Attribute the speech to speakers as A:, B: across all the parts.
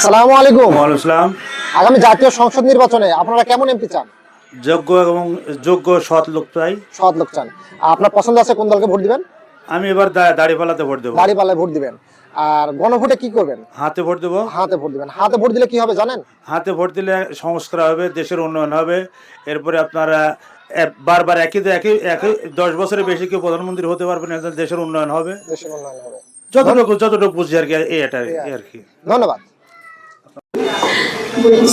A: সালামু আলাইকুম।
B: ওয়ালাইকুম আসসালাম
A: আগামী জাতীয় সংসদ নির্বাচনে আপনারা কেমন এমপি চান?
B: যোগ্য এবং যোগ্য সৎ লোক চাই।
A: সৎ লোক চান। আপনার পছন্দ আছে কোন দলকে ভোট দিবেন?
B: আমি এবার দা- দাঁড়িপাল্লাতে ভোট দেবো।
A: দাঁড়িপাল্লায় ভোট দিবেন। আর গণভোটে কি করবেন?
B: হাতে ভোট দেবো।
A: হাতে ভোট দিবেন। হাতে ভোট দিলে কি হবে জানেন?
B: হাতে ভোট দিলে সংস্কার হবে দেশের উন্নয়ন হবে। এরপরে আপনারা বারবার একই একই একই দশ বছরের বেশি কেউ প্রধানমন্ত্রী হতে পারবে না দেশের উন্নয়ন হবে।
A: দেশের উন্নয়ন হবে।
B: যতটুকু যতটুকু বুঝি আর কি এই এটা আর কি।
A: ধন্যবাদ।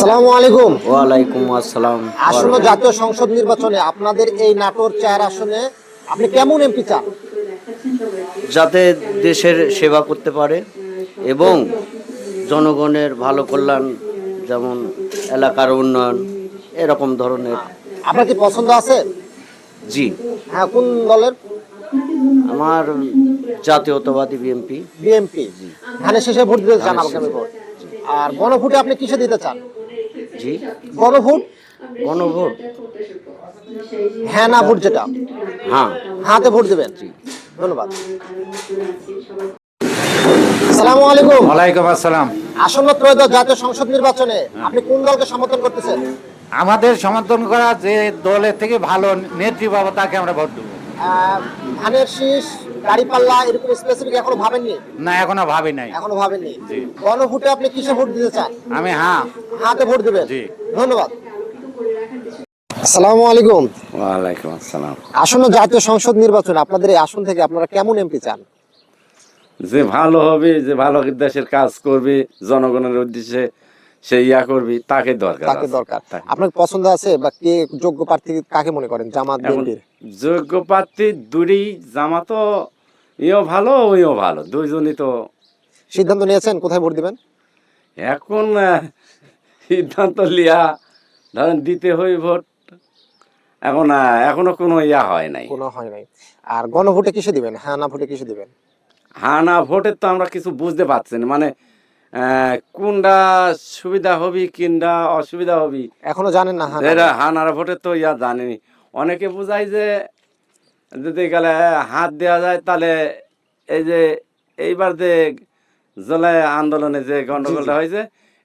A: সালামু আলাইকুম।
C: ওয়ালাইকুম আসসালাম।
A: আসন্ন জাতীয় সংসদ নির্বাচনে আপনাদের এই নাটোর চার আসনে আপনি কেমন এমপি চান?
C: যাতে দেশের সেবা করতে পারে এবং জনগণের ভালো কল্যাণ যেমন এলাকার উন্নয়ন এরকম ধরনের।
A: আপনার কি পছন্দ আছে?
C: জি।
A: হ্যাঁ কোন দলের?
C: আমার জাতীয়তাবাদী বিএনপি।
A: বিএমপি ধানের শেষে ভোট দিতে চান আগামী ভোট? আর গণভোটে আপনি কিসে দিতে চান?
C: জি।
A: গণভোট?
C: গণভোট।
A: হ্যাঁ না ভোট যেটা।
C: হ্যাঁ।
A: হাতে ভোট দেবেন। জি। ধন্যবাদ। আসসালামু আলাইকুম।
D: ওয়ালাইকুম আসসালাম।
A: আসন্ন ত্রয়োদশ জাতীয় সংসদ নির্বাচনে আপনি কোন দলকে সমর্থন করতেছেন?
D: আমাদের সমর্থন করা যে দলের থেকে ভালো নেত্রী পাবো তাকে আমরা ভোট দেবো।
A: ধানের শীষ দাড়িপাল্লা এরকম স্পেসিফিক এখনও ভাবেননি?
D: না এখনও ভাবি নাই।
A: এখনও ভাবেননি? গণভোটে আপনি কিসে ভোট দিতে চান?
D: আমি হ্যাঁ
A: হাতে ভোট দিবেন।
D: জি।
A: ধন্যবাদ। আসসালামু আলাইকুম।
C: ওয়ালাইকুম আসসালাম।
A: আসন্ন জাতীয় সংসদ নির্বাচনে আপনাদের এই আসন থেকে আপনারা কেমন এমপি চান?
E: যে ভালো হবে যে ভালো দেশের কাজ করবে জনগণের উদ্দেশ্যে সে ইয়া করবি তাকে দরকার
A: তাকে দরকার। আপনার পছন্দ আছে বা কে যোগ্য প্রার্থী কাকে মনে করেন? জামাত বিএনপির?
E: যোগ্য প্রার্থী দুরি জামা ইও ভালো ওইও ভালো। দুইজনই তো
A: সিদ্ধান্ত নিয়েছেন? কোথায় ভোট দিবেন?
E: এখন সিদ্ধান্ত লিয়া ধরেন দিতে হই ভোট। এখন এখনও কোনো ইয়া হয় নাই।
A: কোনো হয় নাই। আর গণভোটে কিসে দিবেন? হ্যাঁ না ভোটে কিসে দিবেন?
E: হ্যাঁ না ভোটের তো আমরা কিছু বুঝতে পারছি না। মানে কোনটা সুবিধা হবি কিনটা অসুবিধা হবি?
A: এখনও জানেন না হ্যাঁ
E: হানারা ভোটের তো ইয়া জানেনি। অনেকে বোঝায় যে যদি গেলে হাত দেওয়া যায় তাহলে এই যে এইবার যে জুলাই আন্দোলনে যে গন্ডগোলটা হয়েছে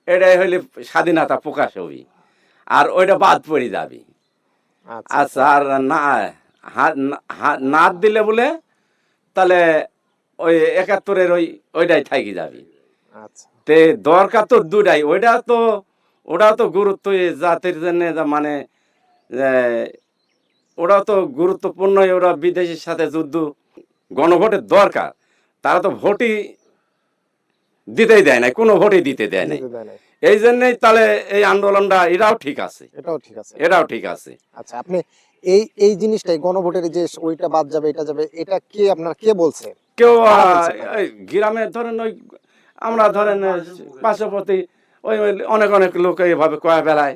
E: এটাই হইলে স্বাধীনতা প্রকাশ হবি। আর ওইটা বাদ পড়ে যাবি।
A: আচ্ছা।
E: আচ্ছা আর না হাত দিলে বলে তাহলে ওই একাত্তরের ওই ওইটাই থাকি যাবি।
A: আচ্ছা।
E: তে দরকার তো দুটাই ওইটা তো ওটা তো গুরুত্ব জাতির জন্য মানে ওরা তো গুরুত্বপূর্ণই ওরা বিদেশের সাথে যুদ্ধ গণভোটের দরকার। তারা তো ভোটই দিতেই দেয় না কোনো ভোটই দিতে দেয় না
A: নাই।
E: এই জন্যই তাহলে এই আন্দোলনটা এরাও ঠিক আছে।
A: এটাও ঠিক আছে।
E: এরাও ঠিক আছে।
A: আচ্ছা আপনি এই এই জিনিসটাই গণভোটের যে ওইটা বাদ যাবে এটা যাবে এটা কে আপনার কে বলছে?
E: কেউ গ্রামে ধরেন ওই আমরা ধরেন আহ, ওই ওই অনেক অনেক লোক এইভাবে কয়া বেড়ায়।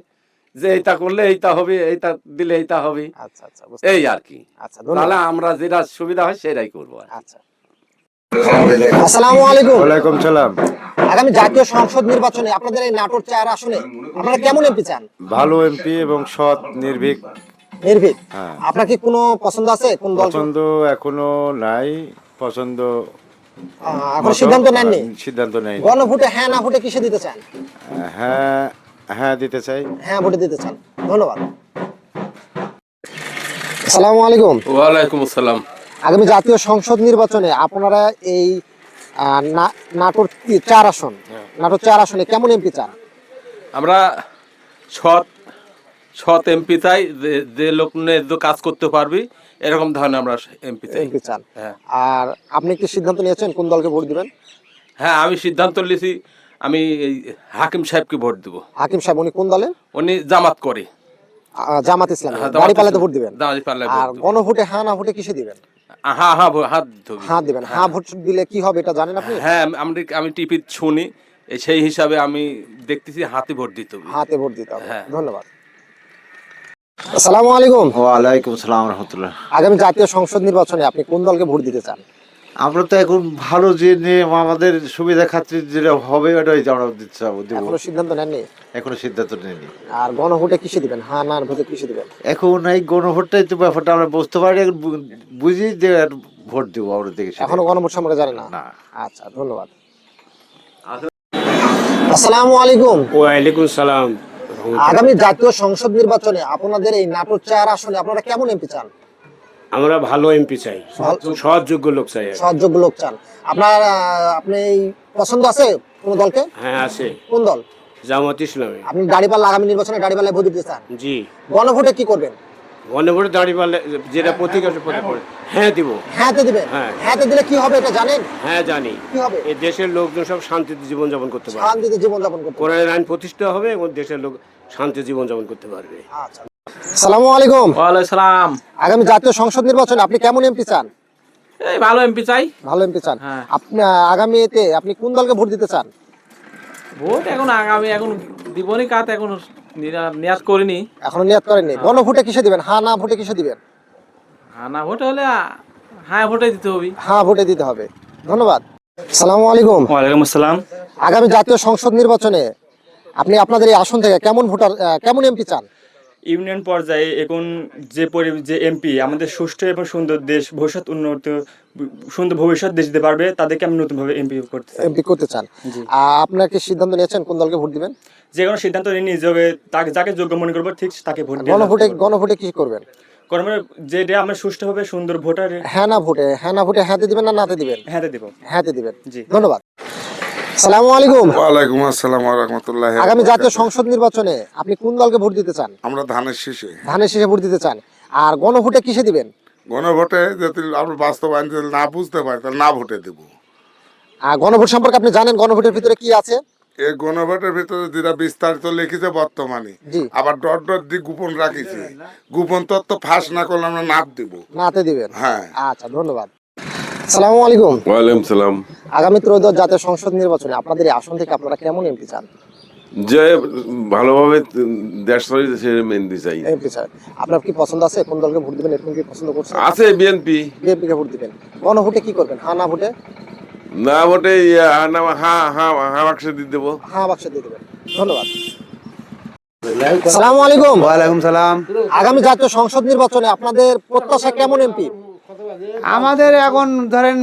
E: যে এইটা করলে এইটা হবে এইটা দিলে এইটা হবে।
A: আচ্ছা আচ্ছা
E: এই আর কি
A: আচ্ছা
E: তাহলে আমরা যেটা সুবিধা হয় সেটাই করব
A: আচ্ছা। আসসালামু আলাইকুম।
F: ওয়ালাইকুম সালাম।
A: আগামী জাতীয় সংসদ নির্বাচনে আপনাদের এই নাটোর চার আসনে আপনারা কেমন এমপি চান?
F: ভালো এমপি এবং সৎ নির্ভীক।
A: নির্ভীক?
F: হ্যাঁ।
A: আপনার কি কোনো পছন্দ আছে কোন দল
F: পছন্দ এখনও নাই পছন্দ
A: এখন সিদ্ধান্ত নেননি?
F: সিদ্ধান্ত নেই
A: গণভোটে হ্যাঁ না ভোটে কিসে দিতে চান?
F: হ্যাঁ হ্যাঁ দিতে চাই।
A: হ্যাঁ ভোটে দিতে চান। ধন্যবাদ। আসসালামু আলাইকুম।
G: ওয়ালাইকুম আসসালাম।
A: আগামী জাতীয় সংসদ নির্বাচনে আপনারা এই নাটোর চার আসন নাটোর চার আসনে কেমন এমপি চান?
G: আমরা সৎ সৎ এমপি চাই যে লোক ন্যায্য কাজ করতে পারবি এরকম ধরনের আমরা এমপি চাই।
A: এমপি চান।
G: হ্যাঁ।
A: আর আপনি কি সিদ্ধান্ত নিয়েছেন? কোন দলকে ভোট দিবেন?
G: হ্যাঁ আমি সিদ্ধান্ত নিয়েছি আমি এই হাকিম সাহেবকে ভোট দেবো।
A: হাকিম সাহেব উনি কোন দলে
G: উনি জামাত করে।
A: জামাত ইসলাম।
G: হ্যাঁ, জামাত
A: দাঁড়িপাল্লাতে ভোট দিবেন?
G: দাঁড়িপাল্লায় ভোট
A: আর। গণভোটে হ্যাঁ না ভোটে কিসে দিবেন?
G: হ্যাঁ হ্যাঁ ভো- হাত
A: হ্যাঁ দিবেন। হ্যাঁ। ভোট দিলে কি হবে এটা জানেন আপনি?
G: হ্যাঁ আমি আমি টিভি শুনি। সেই হিসাবে আমি দেখতেছি হাতে ভোট দিতে হবে।
A: হাতে ভোট দিতে হবে।
G: হ্যাঁ।
A: ধন্যবাদ। আসসালামু আলাইকুম।
H: ওয়া ওয়ালাইকুম সালাম রহমতুল্লাহ।
A: আগামী জাতীয় সংসদ নির্বাচনে আপনি কোন দলকে ভোট দিতে চান?
H: আমরা তো এখন ভালো যে নিয়ে আমাদের সুবিধা খাতির যেটা হবে ওটাই আমরা দিতে চাবো
A: এখনও সিদ্ধান্ত নেননি?
H: এখনও সিদ্ধান্ত নেয়নি
A: আর গণভোটে কিসে দিবেন? হ্যাঁ না ভোটে কিসে দিবেন?
H: এখন এই গণভোটটাই তো ব্যাপারটা আমরা বুঝতে পারি এখন বুঝি যে ভোট দেবো আমরা দেখে শুনে।
A: এখনও গণভোট সম্পর্কে জানেন না?
H: না।
A: আচ্ছা ধন্যবাদ। আসসালামু আলাইকুম।
I: ওয়ালাইকুম সালাম।
A: আগামী জাতীয় সংসদ নির্বাচনে আপনাদের এই নাটোর চার আসনে আপনারা কেমন এমপি চান?
I: আমরা ভালো এমপি চাই। সহযোগ্য লোক চাই
A: সহযোগ্য লোক চান। আপনার আপনি পছন্দ আছে কোন দলকে?
I: হ্যাঁ আছে।
A: কোন দল?
I: জামাত ইসলামে।
A: আপনি দাঁড়িপাল্লা আগামী নির্বাচনে দাঁড়িপাল্লায় ভোট দিতে চান।
I: জি।
A: গণভোটে কি করবেন?
I: গণভোটে দাঁড়িয়ে যেটা প্রতীক আছে হ্যাঁ দিব।
A: হ্যাঁতে দিবেন?
I: হ্যাঁ।
A: হ্যাঁতে দিলে কি হবে এটা জানেন?
I: হ্যাঁ জানি।
A: কি হবে?
I: এই দেশের লোকজন সব শান্তিতে জীবন যাপন করতে পারবে।
A: শান্তিতে জীবনযাপন করতে
I: কোরআনের আইন প্রতিষ্ঠা হবে এবং দেশের লোক শান্তি জীবনযাপন করতে পারবে।
A: আচ্ছা। সালামু আলাইকুম।
G: ওয়ালাইকুম সালাম।
A: আগামী জাতীয় সংসদ নির্বাচনে আপনি কেমন এমপি চান?
G: এই ভালো এমপি চাই।
A: ভালো এমপি চান।
G: হ্যাঁ।
A: আপনি আগামী এতে আপনি কোন দলকে ভোট দিতে চান?
G: ভোট এখন আগামী এখন দিবনি কাত এখন নিয়াত করিনি।
A: এখনও নিয়াত করেননি। গণভোটে কিসে দিবেন? হ্যাঁ না ভোটে কিসে দিবেন?
G: হ্যাঁ না ভোট হলে হ্যাঁ ভোটে দিতে হবে।
A: হ্যাঁ ভোটে দিতে হবে। ধন্যবাদ। সালামু আলাইকুম।
B: ওয়ালাইকুম আসসালাম।
A: আগামী জাতীয় সংসদ নির্বাচনে আপনি আপনাদের এই আসন থেকে কেমন ভোটার আহ, কেমন এমপি চান?
J: ইউনিয়ন পর্যায়ে এখন যে পরি যে এমপি আমাদের সুষ্ঠু এবং সুন্দর দেশ ভবিষ্যৎ উন্নত সুন্দর ভবিষ্যৎ দেশ দিতে পারবে তাদেরকে আমি নতুনভাবে এমপি করতে চাই।
A: এমপি করতে চান। আহ, আপনার কি সিদ্ধান্ত নিয়েছেন কোন দলকে ভোট দিবেন?
J: যে কোনো সিদ্ধান্ত নিয়ে নিজকে তাকে যাকে যোগ্য মনে করব ঠিক তাকে ভোট
A: গণভোটে গণভোটে কি করবেন?
J: কর্মের যেটা আমরা সুষ্ঠুভাবে সুন্দর ভোটার
A: হ্যাঁ না ভোটে হ্যাঁ না ভোটে হ্যাঁতে দিবেন না নাতে দিবেন?
J: হ্যাঁ দেবো।
A: হ্যাঁতে দিবেন।
J: জি।
A: ধন্যবাদ। সালামু আলাইকুম।
K: ওয়ালাইকুম আসসালাম রহমতুল্লাহ
A: আগামী জাতীয় সংসদ নির্বাচনে আপনি কোন দলকে ভোট দিতে চান?
K: আমরা ধানের শীষে।
A: ধানের শেষে ভোট দিতে চান। আর গণভোটে কিসে দিবেন?
K: গণভোটে যদি আমরা বাস্তবায়ন যদি না বুঝতে পারি তাহলে না ভোটে দেব।
A: আর গণভোট সম্পর্কে আপনি জানেন গণভোটের ভিতরে কি আছে?
K: এই গণভোটের ভিতরে যেটা বিস্তারিত লিখিছে বর্তমানে আবার ডট ডট দিয়ে গোপন রাখিছে। গোপন তথ্য ফাঁস না করলে আমরা নাপ দেব।
A: নাতে দিবেন।
K: হ্যাঁ।
A: আচ্ছা ধন্যবাদ। সালামু আলাইকুম।
F: ওয়ালাইকুম সালাম।
A: আগামী ত্রয়োদশ জাতীয় সংসদ নির্বাচনে আপনাদের এই আসন থেকে আপনারা কেমন এমপি চান?
F: যে ভালোভাবে দেশ চলে সে মেনদি চাই।
A: এমপি চান আপনার কি পছন্দ আছে? কোন দলকে ভোট দিবেন? এরকম কি পছন্দ করছেন?
F: আছে বিএনপি
A: বিএনপি কে ভোট দিবেন। গণভোটে কি করবেন? হ্যাঁ না ভোটে?
F: না ভোটে হ্যাঁ হ্যাঁ হ্যাঁ বাক্সে দিয়ে দেবো।
A: হ্যাঁ বাক্সে দিয়ে দেবেন। ধন্যবাদ। সালামু আলাইকুম।
H: ওয়ালাইকুম সালাম।
A: আগামী জাতীয় সংসদ নির্বাচনে আপনাদের প্রত্যাশা কেমন এমপি?
H: আমাদের এখন ধরেন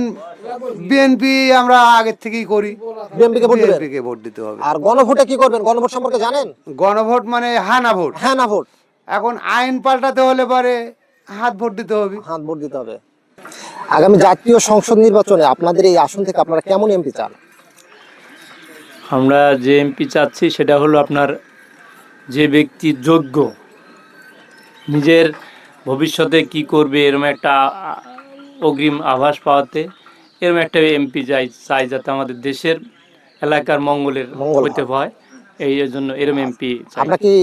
H: বিএনপি আমরা আগের থেকেই করি।
A: বিএনপি কে ভোট
H: বিএনপিকে ভোট দিতে হবে।
A: আর গণভোটে কি করবেন? গণভোট সম্পর্কে জানেন?
H: গণভোট মানে হানা ভোট।
A: হ্যাঁ না ভোট।
H: এখন আইন পাল্টাতে হলে পরে হাত ভোট দিতে হবে।
A: হাত ভোট দিতে হবে। আগামী জাতীয় সংসদ নির্বাচনে আপনাদের এই আসন থেকে আপনারা কেমন এমপি চান?
L: আমরা যে এমপি চাচ্ছি সেটা হলো আপনার যে ব্যক্তি যোগ্য নিজের ভবিষ্যতে কি করবে এরম একটা অগ্রিম আভাস পাওয়াতে এরম একটা এমপি চাই চাই যাতে আমাদের দেশের এলাকার মঙ্গলের হইতে হয়। এই জন্য এরম এমপি
A: আপনারা কি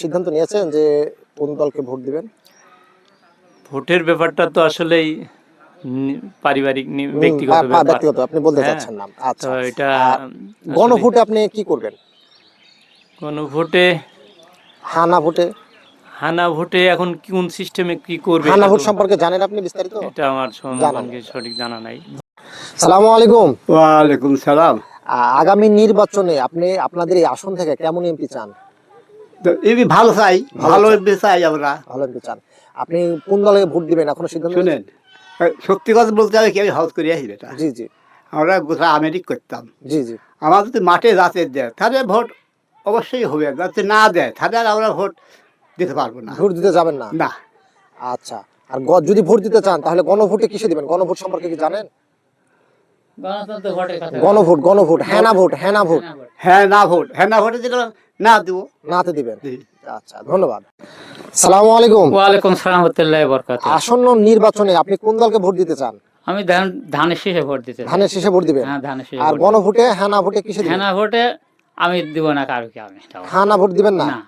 A: সিদ্ধান্ত নিয়েছেন যে কোন দলকে ভোট দিবেন?
L: ভোটের ব্যাপারটা তো আসলেই পারিবারিক ব্যক্তিগত ব্যাপার।
A: ব্যক্তিগত আপনি বলতে
L: হ্যাঁ,
A: চাচ্ছেন না। আচ্ছা
L: এটা
A: আর গণভোটে আপনি কি করবেন?
L: গণভোটে
A: হানা ভোটে?
L: হানা ভোটে এখন কোন সিস্টেমে কি করবে
A: হানা ভোট সম্পর্কে জানেন আপনি বিস্তারিত?
L: এটা আমার সমাধানকে সঠিক জানা নাই।
A: সালামু আলাইকুম।
H: ওয়ালাইকুম সালাম।
A: আগামী নির্বাচনে আপনি আপনাদের এই আসন থেকে কেমন এমপি চান?
H: এবি ভালো চাই ভালো এমপি চাই আমরা।
A: ভালো এমপি চান। আপনি কোন দলে ভোট দিবেন এখনও সিদ্ধান্ত
H: শুনেন সত্যি কথা বলতে হবে কেউ হাউস করে আসবে এটা
A: জি জি।
H: আমরা গোটা আমেরিক করতাম।
A: জি জি।
H: আমার যদি মাঠে যাতে দেয় তাহলে ভোট অবশ্যই হবে যাতে না দেয় তাহলে আর আমরা ভোট দিতে পারব না।
A: ভোট দিতে যাবেন না?
H: না।
A: আচ্ছা আর গ- যদি ভোট দিতে চান তাহলে গণভোটে কিসে দিবেন? গণভোট সম্পর্কে কি জানেন? গণভোট গণভোট হ্যাঁ ভোট হ্যাঁ ভোট।
H: হ্যাঁ না ভোট হ্যাঁ না ভোটে দিলে না দেবো।
A: নাতে দিবেন। আচ্ছা ধন্যবাদ। সালামু আলাইকুম।
L: ওয়ালাইকুম সালাম হতুল্লাহ বরকাত
A: আসন্ন নির্বাচনে আপনি কোন দলকে ভোট দিতে চান?
L: আমি ধান ধানের শেষে ভোট দিতে।
A: ধানের শেষে ভোট দিবেন?
L: হ্যাঁ ধানের শেষে
A: আর গণভোটে হ্যাঁ না ভোটে কিসে
L: হেনা ভোটে আমি দিব না কারোকে আমি।
A: হ্যাঁ না ভোট দিবেন না?
L: না।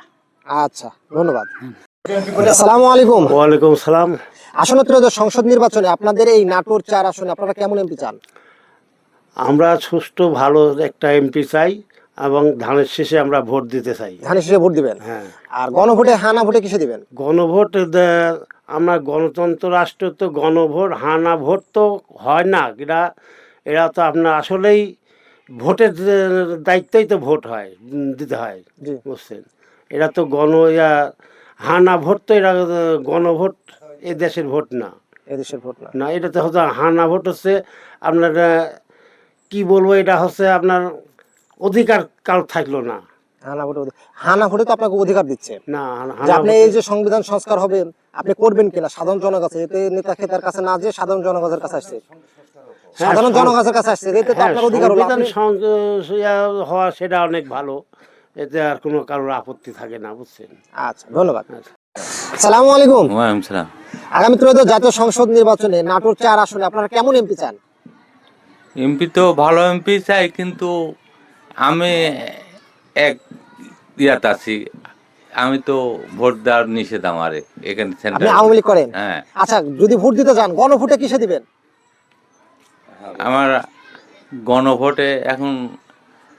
A: আচ্ছা ধন্যবাদ। আসসালামু আলাইকুম।
I: ওয়ালাইকুম সালাম।
A: আসন্ন ত্রয়োদশ সংসদ নির্বাচনে আপনাদের এই নাটোর চার আসনে আপনারা কেমন এমপি চান?
I: আমরা সুষ্ঠু ভালো একটা এমপি চাই এবং ধানের শেষে আমরা ভোট দিতে চাই।
A: ধানের শেষে ভোট দিবেন?
I: হ্যাঁ।
A: আর গণভোটে হ্যাঁ না ভোটে কিসে দিবেন?
I: গণভোট আমরা গণতন্ত্র রাষ্ট্র তো গণভোট হানা ভোট তো হয় না। এরা এরা তো আপনার আসলেই ভোটের দায়িত্বই তো ভোট হয় দিতে হয়। বুঝছেন? এরা তো গণ ইয়া হানা ভোট তো এরা গণভোট এ দেশের ভোট না।
A: এদেশের ভোট না।
I: না এটা তো হচ্ছে হানা ভোট হচ্ছে আপনার কি বলব এটা হচ্ছে আপনার অধিকার কারও থাকল না।
A: হানা ভোটে হানা ভোটে তো আপনাকে অধিকার দিচ্ছে।
I: না
A: যে আপনি এই যে সংবিধান সংস্কার হবে আপনি করবেন কিনা? সাধারণ জনগণের কাছে এতে নেতা খেতার কাছে না যে সাধারণ জনগণের কাছে আসছে। সাধারণ জনগণের কাছে আসছে এতে তো
I: হ্যাঁ,
A: আপনার অধিকার হলো।
I: সংবিধান হওয়া সেটা অনেক ভালো। এতে আর কোনো কারোর আপত্তি থাকে না বুঝছেন?
A: আচ্ছা ধন্যবাদ। সালামু আলাইকুম।
C: সালাম।
A: আগামী ত্রয়োদশ জাতীয় সংসদ নির্বাচনে নাটোর চার আসনে আপনারা কেমন এমপি চান?
C: এমপি তো ভালো এমপি চাই কিন্তু আমি এক ইয়াত আছি। আমি তো ভোট দেওয়ার নিষেধ আমার এখানে
A: আপনি
C: সেন্টার
A: আওয়ামী লীগ করেন?
C: হ্যাঁ।
A: আচ্ছা যদি ভোট দিতে যান গণভোটে কিসে দিবেন?
C: আমার গণভোটে এখন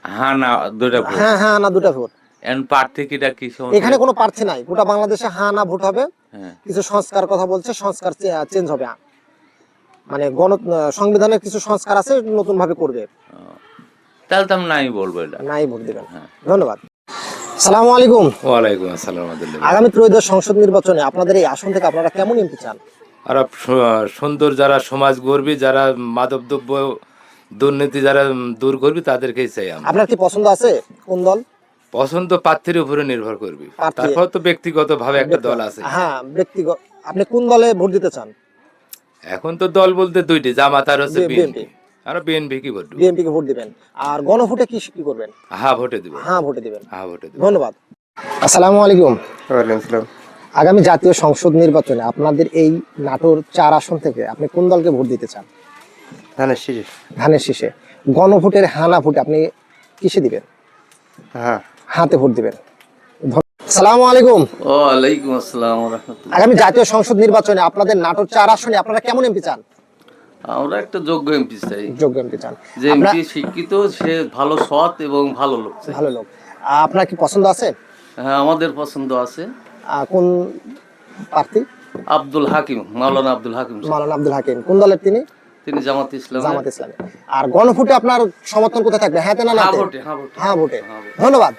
C: হ্যাঁ না দুটা ভোট।
A: হ্যাঁ হ্যাঁ না দুটা ভোট।
C: এখন কি
A: এখানে কোনো প্রার্থী নাই। গোটা বাংলাদেশে হ্যাঁ না ভোট হবে। কিছু সংস্কার কথা বলছে সংস্কার চেঞ্জ হবে। মানে গণ সংবিধানের কিছু সংস্কার আছে নতুন ভাবে করবে
C: তাহলে তো নাই বলব এটা।
A: নাই ভোট দিবেন। ধন্যবাদ। সালামু আলাইকুম।
G: ওয়ালাইকুম আসসালাম
A: আগামী ত্রয়োদশ সংসদ নির্বাচনে আপনাদের এই আসন থেকে আপনারা কেমন এমপি চান?
G: আর সুন্দর যারা সমাজ গর্বী যারা মাদকদ্রব্য দুর্নীতি যারা দূর করবি তাদেরকেই চাই আমরা।
A: আপনার কি পছন্দ আছে কোন দল?
G: পছন্দ প্রার্থীর উপরে নির্ভর করবি। তারপর তো ব্যক্তিগত ভাবে একটা দল আছে।
A: হ্যাঁ ব্যক্তিগত আপনি কোন দলে ভোট দিতে চান?
G: এখন তো দল বলতে দুইটি জামাত আর হচ্ছে বিএনপি। আর বিএনপি কি করব
A: বিএনপি কে ভোট দিবেন। আর গণভোটে কি কি করবেন?
G: হা ভোটে দিব।
A: হ্যাঁ ভোটে দিবেন।
G: হা ভোটে দিব।
A: ধন্যবাদ। আসসালামু আলাইকুম। আগামী জাতীয় সংসদ নির্বাচনে আপনাদের এই নাটোর চার আসন থেকে আপনি কোন দলকে ভোট দিতে চান?
H: ধানের শীষ?
A: ধানের শীষে। গণভোটের হানা ভোটে আপনি কিসে দিবেন?
H: হ্যাঁ।
A: হাতে ভোট দিবেন। সালামু আলাইকুম।
C: ওয়ালাইকুম আসসালাম
A: আগামী জাতীয় সংসদ নির্বাচনে আপনাদের নাটোর চার আসনে আপনারা কেমন এমপি চান?
C: আমরা একটা যোগ্য এমপি চাই।
A: যোগ্য এমপি চান।
C: যে এমপি শিক্ষিত সে ভালো সৎ এবং ভালো লোক
A: ভালো লোক। আপনার কি পছন্দ আছে?
C: হ্যাঁ আমাদের পছন্দ আছে।
A: কোন প্রার্থী?
C: আব্দুল হাকিম মাওলানা আব্দুল হাকিম।
A: মাওলানা আব্দুল হাকিম। কোন দলের তিনি?
C: তিনি জামাত ইসলাম
A: জামাত ইসলামী আর গণভোটে আপনার সমর্থন কোথায় থাকবে? হ্যাঁ না
C: হ্যাঁ ভোটে হ্যাঁ ভোটে।
A: হ্যাঁ ধন্যবাদ।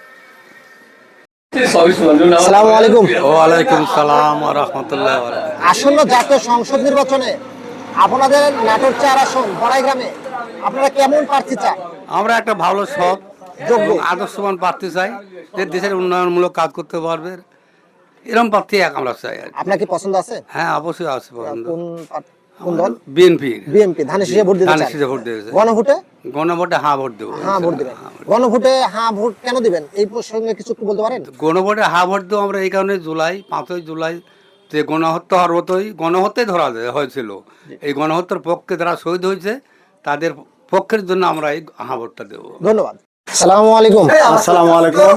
A: আসসালামু আলাইকুম।
D: ওয়ালাইকুম সালাম রহমতুল্লাহ
A: আসন্ন জাতীয় সংসদ নির্বাচনে আপনাদের নাটোর চার আসন বড়াই গ্রামে আপনারা কেমন প্রার্থী চান?
D: আমরা একটা ভালো সৎ
A: যোগ্য
D: আদর্শবান প্রার্থী চাই যে দেশের উন্নয়নমূলক কাজ করতে পারবে। এরকম প্রার্থী এক আমরা চাই
A: আপনার কি পছন্দ আছে?
D: হ্যাঁ অবশ্যই আছে পছন্দ।
A: কোন কোন দল?
D: বিএনপি।
A: বিএনপি ধানের শীষে ভোট দিতে
D: ধানের শীষে ভোট দিয়েছে
A: গণভোটে?
D: গণভোটে হ্যাঁ ভোট দেবো।
A: হ্যাঁ ভোট দিবেন। গণভোটে হ্যাঁ ভোট কেন দিবেন? এই প্রসঙ্গে কিছু একটু বলতে পারেন?
D: গণভোটে হ্যাঁ ভোট দেবো আমরা এই কারণে জুলাই পাঁচই জুলাই যে গণহত্যা হওয়ার মতোই গণহত্যাই ধরা হয়েছিল। এই গণহত্যার পক্ষে যারা শহীদ হয়েছে তাদের পক্ষের জন্য আমরা এই হ্যাঁ ভোটটা দেবো।
A: ধন্যবাদ। সালামু আলাইকুম।
H: আসসালামু আলাইকুম।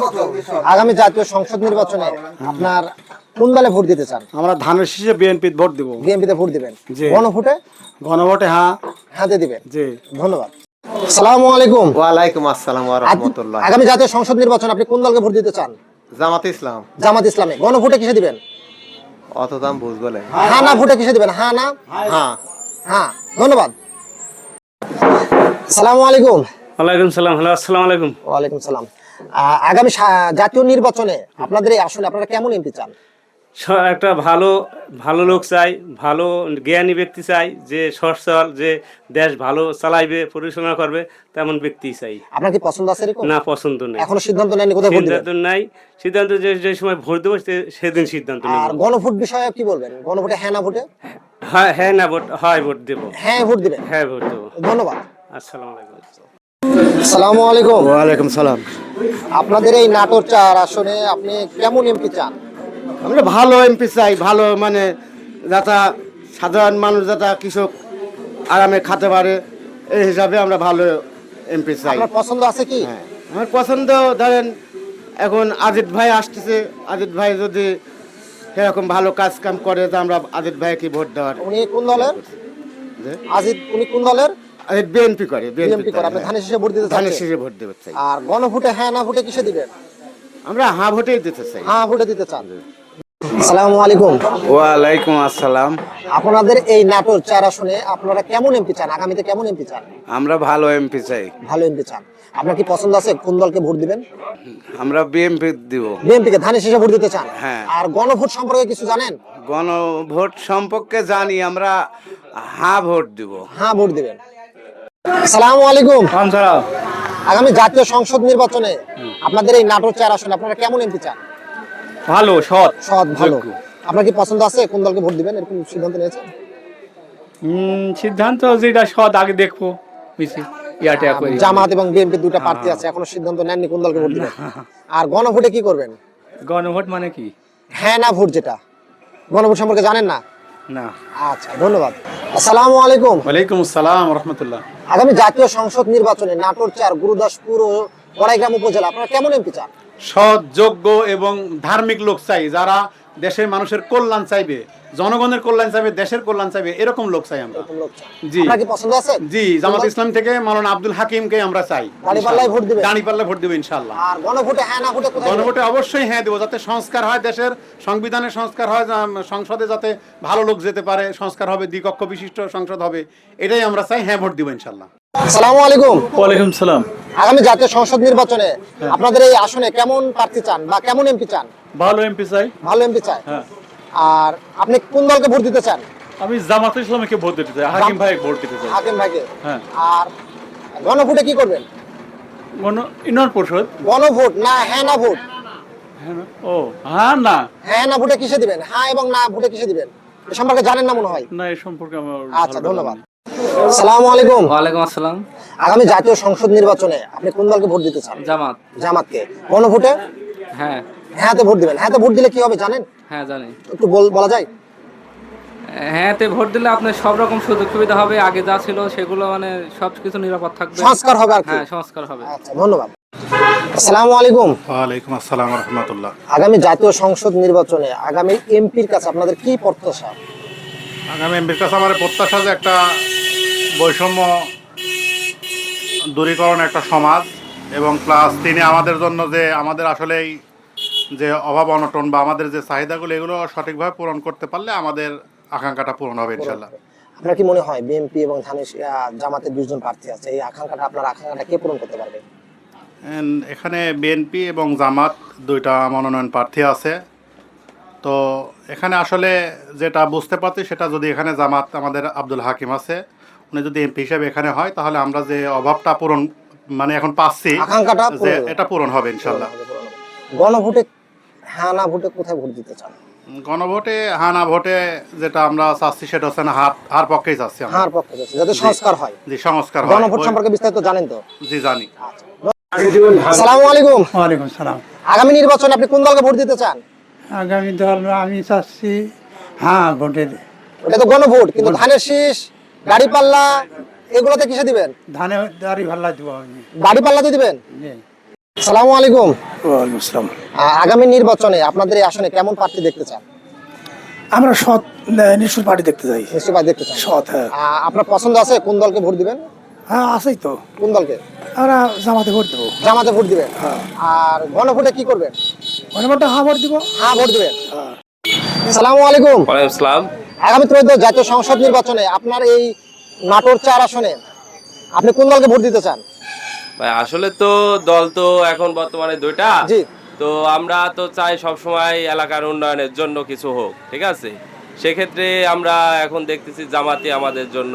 A: আগামী জাতীয় সংসদ নির্বাচনে আপনার কোন দলে ভোট দিতে চান?
H: আমরা ধানের শীষে বিএনপি ভোট দিব।
A: বিএনপিতে ভোট দিবেন। গণভোটে?
H: গণভোটে হ্যাঁ।
A: হাতে দিবেন।
H: জি।
A: ধন্যবাদ। সালামু আলাইকুম।
H: ওয়ালাইকুম আসসালাম
A: আজ- আগামী জাতীয় সংসদ নির্বাচন আপনি কোন দলকে ভোট দিতে চান?
H: জামাত ইসলাম।
A: জামাত ইসলামে। গণভোটে কিসে দিবেন?
H: অত দাম বুঝব না
A: হ্যাঁ না ভোটে কিসে দিবেন? হ্যাঁ না?
H: হ্যাঁ
A: হ্যাঁ ধন্যবাদ। সালামু আলাইকুম।
I: ওয়ালাইকুম সালাম হ্যালো আসসালামু আলাইকুম।
A: ওয়ালাইকুম সালাম। আহ, আগামী সা- জাতীয় নির্বাচনে আপনাদের এই আসলে আপনারা কেমন এমপি চান?
I: একটা ভালো ভালো লোক চাই ভালো জ্ঞানী ব্যক্তি চাই যে সচ্ছল যে দেশ ভালো চালাইবে পরিচালনা করবে তেমন ব্যক্তি চাই।
A: আপনার কি পছন্দ আছে
I: না পছন্দ নেই।
A: এখনও সিদ্ধান্ত নেয়নি কোথায় ভোট
I: সিদ্ধান্ত নাই। সিদ্ধান্ত যে যে সময় ভোট দেবো সে- সেদিন সিদ্ধান্ত নেব।
A: আর গণভোট বিষয়ে কি বলবেন? গণভোটে হ্যাঁ না ভোটে?
I: হ্যাঁ হ্যাঁ না ভোট হয় ভোট দেবো।
A: হ্যাঁ ভোট দিবেন।
I: হ্যাঁ ভোট দেবো।
A: ধন্যবাদ।
I: আসসালামু আলাইকুম।
A: সালামু আলাইকুম।
H: ওয়ালাইকুম সালাম।
A: আপনাদের এই নাটোর চার আসনে আপনি কেমন এমপি চান?
H: আমরা ভালো এমপি চাই ভালো মানে যাতে সাধারণ মানুষ যাতে কৃষক আরামে খেতে পারে এই হিসাবে আমরা ভালো এমপি চাই।
A: আপনার পছন্দ আছে কি?
H: হ্যাঁ আমার পছন্দ ধরেন এখন আজিত ভাই আসতেছে আজিত ভাই যদি সেরকম ভালো কাজ কাম করে তো আমরা আজিত ভাইকে ভোট দেওয়ার
A: উনি কোন দলের?
H: যে?
A: আজিদ উনি কোন দলের?
H: আজিত বিএনপি করে
A: বিএনপি করে আপনি ধানের শীষে ভোট দিতে
H: ধানের
A: চাচ্ছেন
H: শেষে ভোট দেবে চাই।
A: আর গণভোটে হ্যাঁ না ভোটে কিসে দিবেন?
H: আমরা হ্যাঁ ভোটেই দিতে চাই।
A: হ্যাঁ ভোটে দিতে চান। আসসালামু আলাইকুম।
D: ওয়ালাইকুম আসসালাম।
A: আপনাদের এই নাটোর চার আসনে আপনারা কেমন এমপি চান? আগামীতে কেমন এমপি চান?
D: আমরা ভালো এমপি চাই।
A: ভালো এমপি চান। আপনার কি পছন্দ আছে? কোন দলকে ভোট দিবেন?
D: আমরা বিএমপি দিব।
A: বিএনপি কে ধানের শীষে ভোট দিতে চান?
D: হ্যাঁ।
A: আর গণভোট সম্পর্কে কিছু জানেন?
D: গণভোট সম্পর্কে জানি আমরা হা ভোট দিব।
A: হ্যাঁ ভোট দিবেন। আসসালামু আলাইকুম। আগামী জাতীয় সংসদ নির্বাচনে আপনাদের এই নাটোর চার আসনে আপনারা কেমন এমপি চান?
J: ভালো সৎ।
A: সৎ ভালো। আপনার কি পছন্দ আছে? কোন দলকে ভোট দিবেন? এরকম সিদ্ধান্ত নিয়েছেন?
M: সিদ্ধান্ত যেটা সৎ আগে দেখব। করে
A: জামাত এবং বিএনপি দুইটা প্রার্থী আছে এখনও সিদ্ধান্ত নেননি কোন দলকে ভোট দিবেন। আর গণভোটে কি করবেন?
M: গণভোট মানে কি?
A: হ্যাঁ না ভোট যেটা। গণভোট সম্পর্কে জানেন না?
M: না।
A: আচ্ছা ধন্যবাদ। আসসালামু আলাইকুম।
B: ওয়ালাইকুম আসসালাম রহমতুল্লাহ।
A: আগামী জাতীয় সংসদ নির্বাচনে নাটোর চার গুরুদাসপুর ও বড়াইগ্রাম উপজেলা, আপনারা কেমন এমপি চান?
B: সৎ, যোগ্য এবং ধার্মিক লোক চাই, যারা দেশের মানুষের কল্যাণ চাইবে। জনগণের কল্যাণ চাইবে দেশের কল্যাণ চাইবে এরকম লোক চাই আমরা। জি।
A: পছন্দ আছে?
B: জি জামাত ইসলাম থেকে মাওলানা আব্দুল হাকিমকে আমরা চাই
A: দাঁড়িপাল্লায় ভোট
B: দাঁড়িপাল্লা ভোট দেবো ইনশাল্লাহ
A: আর গণভোটে হ্যাঁ?
B: গণভোটে অবশ্যই হ্যাঁ দেবো যাতে সংস্কার হয় দেশের সংবিধানের সংস্কার হয় সংসদে যাতে ভালো লোক যেতে পারে সংস্কার হবে দ্বিকক্ষ বিশিষ্ট সংসদ হবে এটাই আমরা চাই হ্যাঁ ভোট দিব ইনশাল্লাহ
A: আসসালামু আলাইকুম।
B: ওয়ালাইকুম সালাম।
A: আগামী জাতীয় সংসদ নির্বাচনে আপনাদের এই আসনে কেমন প্রার্থী চান বা কেমন এমপি চান?
B: ভালো এমপি চাই।
A: ভালো এমপি চাই?
B: হ্যাঁ।
A: আর আপনি কোন দলকে ভোট দিতে চান?
B: আমি জামাত ইসলামকে ভোট দিতে চাই হাকিম ভাই ভোট দিতে চাই।
A: হাকিম ভাইকে?
B: হ্যাঁ।
A: আর গণভোটে কি করবেন?
B: গণ ইউনিয়ন পরিষদ।
A: গণভোট? না হ্যাঁ না ভোট।
B: ও হ্যাঁ না।
A: হ্যাঁ না ভোটে কিসে দিবেন? হ্যাঁ এবং না ভোটে কিসে দিবেন? এ সম্পর্কে জানেন না মনে হয়?
B: না এই সম্পর্কে আমার
A: আচ্ছা ধন্যবাদ। আসসালামু আলাইকুম।
M: ওয়ালাইকুম আসসালাম।
A: আগামী জাতীয় সংসদ নির্বাচনে আপনি কোন দলকে ভোট দিতে চান?
M: জামাত।
A: জামাতকে। গণভোটে?
M: হ্যাঁ।
A: হ্যাঁতে ভোট দিবেন। হ্যাঁতে ভোট দিলে কি হবে জানেন?
M: হ্যাঁ জানি।
A: একটু বল- বলা যায়?
M: হ্যাঁতে ভোট দিলে আপনার সব রকম সুযোগ সুবিধা হবে আগে যা ছিল সেগুলো মানে সব কিছু নিরাপদ থাকবে।
A: সংস্কার হবে আর কি।
M: হ্যাঁ সংস্কার হবে।
A: আচ্ছা ধন্যবাদ। আসসালামু আলাইকুম।
B: ওয়ালাইকুম আসসালাম রহমতুল্লাহ।
A: আগামী জাতীয় সংসদ নির্বাচনে আগামী এমপির কাছে আপনাদের কি প্রত্যাশা?
B: আগামী এমপির কাছে আমার প্রত্যাশা যে একটা বৈষম্য দূরীকরণ একটা সমাজ এবং প্লাস তিনি আমাদের জন্য যে আমাদের আসলেই যে অভাব অনটন বা আমাদের যে চাহিদাগুলো এগুলো সঠিকভাবে পূরণ করতে পারলে আমাদের আকাঙ্ক্ষাটা পূরণ হবে ইনশাল্লাহ।
A: আপনার কি মনে হয় বিএনপি এবং ধানের জামাতের দুজন প্রার্থী আছে এই আকাঙ্ক্ষাটা আপনার আকাঙ্ক্ষাটা কে পূরণ করতে পারবে?
B: এখানে বিএনপি এবং জামাত দুইটা মনোনয়ন প্রার্থী আছে। তো এখানে আসলে যেটা বুঝতে পারছি সেটা যদি এখানে জামাত আমাদের আব্দুল হাকিম আছে উনি যদি এমপি হিসেবে এখানে হয় তাহলে আমরা যে অভাবটা পূরণ মানে এখন পাচ্ছি যে এটা পূরণ হবে ইনশাল্লাহ।
A: গণভোটে হ্যাঁ না ভোটে কোথায় ভোট দিতে চান?
B: গণভোটে হানা ভোটে যেটা আমরা চাচ্ছি সেটা হচ্ছে না হার হার পক্ষেই চাচ্ছি আমরা।
A: হ্যাঁ পক্ষে যাচ্ছে যাতে সংস্কার হয়।
B: জি সংস্কার হয়।
A: গণভোট সম্পর্কে বিস্তারিত জানেন তো?
B: জি জানি।
A: আসসালামু আলাইকুম।
D: ওয়ালাইকুম সালাম।
A: আগামী নির্বাচনে আপনি কোন দলকে ভোট দিতে চান?
D: আগামী দল আমি চাচ্ছি হ্যাঁ ভোটের।
A: ওটা তো গণভোট কিন্তু ধানের শীষ গাড়ি পাল্লা এগুলোতে কিসে দিবেন?
D: ধানে দাঁড়ি পাল্লা দিব আমি।
A: গাড়ি পাল্লাতে দিবেন আসসালামু আলাইকুম।
D: ওয়ালাইকুম আসসালাম।
A: আগামী নির্বাচনে আপনাদের এই আসনে কেমন প্রার্থী দেখতে চান?
D: আমরা সৎ নিশ্চয় পার্টি দেখতে যাই
A: নিশ্চয়ই ভাই দেখতে চান?
D: সৎ হ্যাঁ।
A: আপনার পছন্দ আছে কোন দলকে ভোট দিবেন?
D: হ্যাঁ আছেই তো।
A: কোন দলকে?
D: আমরা জামাতে ভোট দেবো।
A: জামাতে ভোট দিবেন? আর গণভোটে কি করবেন?
D: গণভোটটা হ্যাঁ ভোট দিব।
A: হ্যাঁ ভোট দিবেন। আসসালামু আলাইকুম।
N: ওয়ালাইকুম আসসালাম।
A: আগামী ত্রয়োদশ জাতীয় সংসদ নির্বাচনে আপনার এই নাটোর চার আসনে আপনি কোন দলকে ভোট দিতে চান?
N: ভাই আসলে তো দল তো এখন বর্তমানে দুইটা। তো আমরা তো চাই সব সময় এলাকার উন্নয়নের জন্য কিছু হোক ঠিক আছে? সেক্ষেত্রে আমরা এখন দেখতেছি জামাতি আমাদের জন্য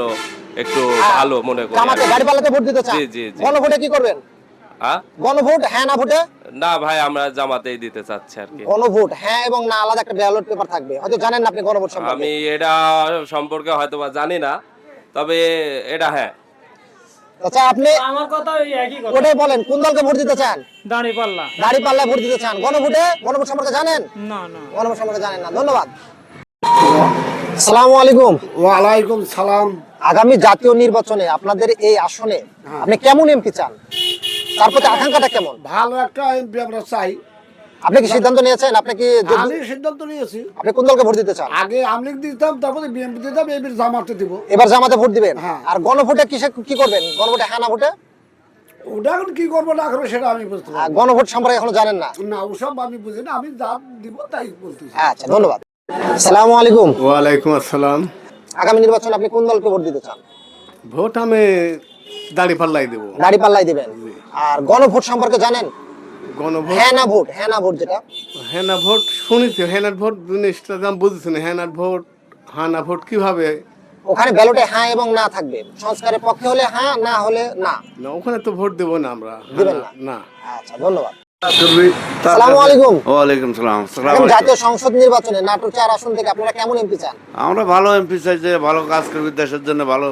N: একটু ভালো মনে করি।
A: জামাতে গাড়ি পাল্লাতে ভোট দিতে চান
N: জি, জি, জি।
A: গণভোটে কি করবেন?
N: হ্যাঁ?
A: গণভোট হ্যাঁ না ভোটে?
N: না ভাই আমরা জামাতেই দিতে চাচ্ছি আর কি।
A: গণভোট হ্যাঁ এবং না আলাদা একটা ব্যালট পেপার থাকবে। হয়তো জানেন না আপনি গণভোট সম্পর্কে।
N: আমি এটা সম্পর্কে হয়তো বা জানি না তবে এটা হ্যাঁ
A: আচ্ছা আপনি
M: আমার কথা ওই একই
A: ওটাই বলেন কোন দলকে ভোট দিতে চান?
M: দাঁড়ি পাল্লা
A: গাড়ি পাল্লায় ভোট দিতে চান। গণভোটে? গণভোট সম্পর্কে জানেন?
M: না না।
A: গণভোট সম্পর্কে জানেন না। ধন্যবাদ। আসসালামু আলাইকুম।
I: ওয়ালাইকুম সালাম।
A: আগামী জাতীয় নির্বাচনে আপনাদের এই আসনে আপনি কেমন এমপি চান? তার প্রতি আকাঙ্ক্ষাটা কেমন?
I: ভালো একটা এমপি আমরা চাই।
A: আপনি কি সিদ্ধান্ত নিয়েছেন? আপনি কি
I: আমি সিদ্ধান্ত নিয়েছি।
A: আপনি কোন দলকে ভোট দিতে চান?
I: আগে আমলিগ দিতাম তারপরে বিএনপি দিতাম এবার জামাতে দিব।
A: এবার জামাতে ভোট দিবেন?
I: হ্যাঁ।
A: আর গণভোটে কিসে কি করবেন? গণভোটে হ্যাঁ না ভোটে?
I: ওটা এখন কি করব না করব সেটা আমি বুঝতে পারব
A: গণভোট সম্পর্কে এখনও জানেন না?
I: না ওসব আমি বুঝি না আমি যা দিব তাই বলতেছি।
A: আচ্ছা ধন্যবাদ। আসসালামু আলাইকুম।
I: ওয়ালাইকুম আসসালাম।
A: আগামী নির্বাচনে আপনি কোন দলকে ভোট দিতে চান?
I: ভোট আমি দাড়ি পাল্লাই দেবো।
A: দাড়ি পাল্লাই দিবেন আর গণভোট সম্পর্কে জানেন?
I: গণভোট?
A: ভোট হ্যাঁ ভোট যেটা।
I: হেনা ভোট? শুনেছি হেনার ভোট জিনিসটা আমি বুঝেছি না হেনার ভোট হানা ভোট কীভাবে?
A: ওখানে ব্যালটে হ্যাঁ এবং না থাকবে। সংস্কারের পক্ষে হলে হ্যাঁ না হলে না।
I: না ওখানে তো ভোট দেবো না আমরা।
A: না? আচ্ছা ধন্যবাদ। সালামু আলাইকুম।
H: ওয়ালাইকুম সালাম
A: এখন জাতীয় সংসদ নির্বাচনে নাটোর চার আসন থেকে আপনারা কেমন এমপি চান?
H: আমরা ভালো এমপি চাই যে ভালো কাজ করবে দেশের জন্য ভালো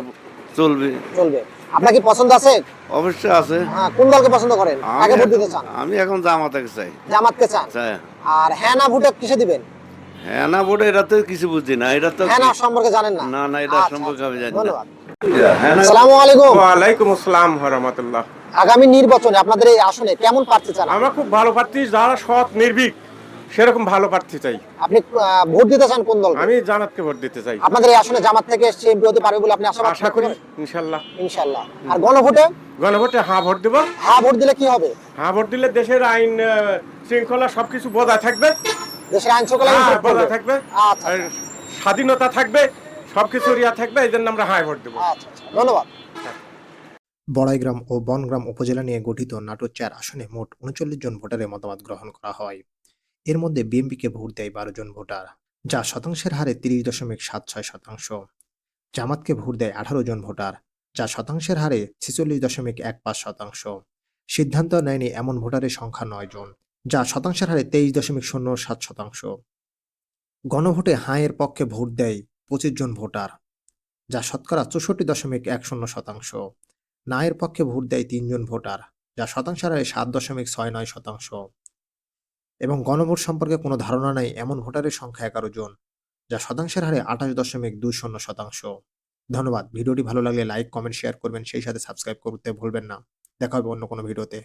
H: চলবে।
A: চলবে। আপনার কি পছন্দ আছে?
H: অবশ্যই আছে।
A: হ্যাঁ কোন দলকে পছন্দ করেন? কাকে ভোট দিতে চান?
H: আমি এখন জামাতাকে চাই।
A: জামাতকে চান?
H: চাই
A: আর হ্যাঁ না ভোটে কিসে দিবেন?
H: হ্যাঁ না বোর্ডে এটা তো কিছু বুঝি না এটা তো
A: হ্যাঁ না সম্পর্কে জানেন না?
H: না না এটা
A: আচ্ছা,
H: সম্পর্কে আমি জানি না। হ্যাঁ
A: আসসালামু আলাইকুম।
G: ওয়ালাইকুম আসসালাম রহমতুল্লাহ
A: আগামী নির্বাচনে আপনাদের এই আসনে কেমন প্রার্থী চান?
G: আমরা খুব ভালো প্রার্থী যারা সৎ নির্ভীক। সেরকম ভালো প্রার্থী চাই।
A: আপনি ভোট দিতে চান কোন দল
G: আমি জামাতকে ভোট দিতে চাই।
A: আপনাদের এই আসনে জামাত থেকে এসছে এমপি হতে পারবে বলে আপনি আশাবাদ
G: আশা করি ইনশাল্লাহ।
A: ইনশাআল্লাহ আর গণভোটে?
G: গণভোটে হ্যাঁ ভোট দেব।
A: হ্যাঁ ভোট দিলে কি হবে?
G: হ্যাঁ ভোট দিলে দেশের আইন শৃঙ্খলা সবকিছু বজায় থাকবে।
A: দেশের আইন শৃঙ্খলা
G: হ্যাঁ, বজায় থাকবে।
A: আচ্ছা
G: আর স্বাধীনতা থাকবে সবকিছু ইয়া থাকবে এই জন্য আমরা হ্যাঁ ভোট দেবো।
A: আচ্ছা আচ্ছা। ধন্যবাদ।
O: বড়াইগ্রাম ও বনগ্রাম উপজেলা নিয়ে গঠিত নাটোর চার আসনে মোট উনচল্লিশ জন ভোটারের মতামত গ্রহণ করা হয়। এর মধ্যে বিএনপিকে ভোট দেয় বারো জন ভোটার, যা শতাংশের হারে তিরিশ দশমিক সাত ছয় শতাংশ। জামাতকে ভোট দেয় আঠারো জন ভোটার, যা শতাংশের হারে ছেচল্লিশ দশমিক এক পাঁচ শতাংশ। সিদ্ধান্ত নেয়নি এমন ভোটারের সংখ্যা নয় জন, যা শতাংশের হারে তেইশ দশমিক শূন্য সাত শতাংশ। গণভোটে হাঁয়ের পক্ষে ভোট দেয় পঁচিশ জন ভোটার, যা শতকরা চৌষট্টি দশমিক এক শূন্য শতাংশ। নায়ের পক্ষে ভোট দেয় তিনজন ভোটার, যা শতাংশের হারে সাত দশমিক ছয় নয় শতাংশ। এবং গণভোট সম্পর্কে কোনো ধারণা নেই এমন ভোটারের সংখ্যা এগারো জন, যা শতাংশের হারে আঠাশ দশমিক দুই শূন্য শতাংশ। ধন্যবাদ। ভিডিওটি ভালো লাগলে লাইক, কমেন্ট, শেয়ার করবেন। সেই সাথে সাবস্ক্রাইব করতে ভুলবেন না। দেখা হবে অন্য কোনো ভিডিওতে।